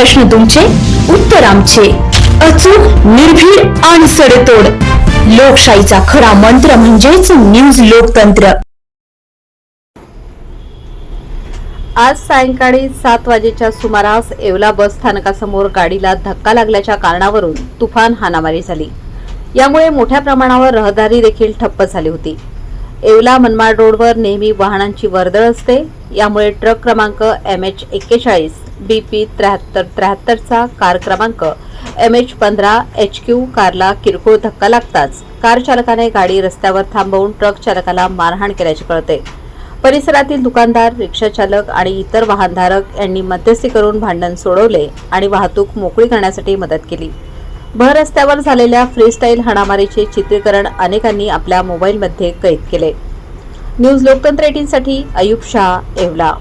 प्रश्न तुमचे उत्तर आमचे. अचूक निर्भीड आणि सडेतोड. लोकशाहीचा खरा मंत्र म्हणजेच न्यूज लोकतंत्र. आज सायंकाळी सात वाजेच्या सुमारास येवला बस स्थानकासमोर गाडीला धक्का लागल्याच्या कारणावरून तुफान हाणामारी झाली. यामुळे मोठ्या प्रमाणावर रहदारी देखील ठप्प झाली होती. येवला मनमाड रोडवर नेहमी वाहनांची वर्दळ असते. यामुळे ट्रक क्रमांक एम एच एक्केचाळीस बी पी त्र्याहत्तर त्र्याहत्तरचा कार क्रमांक एम एच पंधरा एच क्यू कारला किरकोळ धक्का लागताच कार चालकाने गाडी रस्त्यावर थांबवून ट्रक चालकाला मारहाण केल्याचे कळते. परिसरातील दुकानदार रिक्षाचालक आणि इतर वाहनधारक यांनी मध्यस्थी करून भांडण सोडवले आणि वाहतूक मोकळी करण्यासाठी मदत केली. भर रस्त्यावर झालेल्या फ्रीस्टाईल हाणामारीचे चित्रीकरण अनेकांनी आपल्या मोबाईलमध्ये कैद केले. न्यूज लोकतंत्र एटीनसाठी अयुब शाह येवला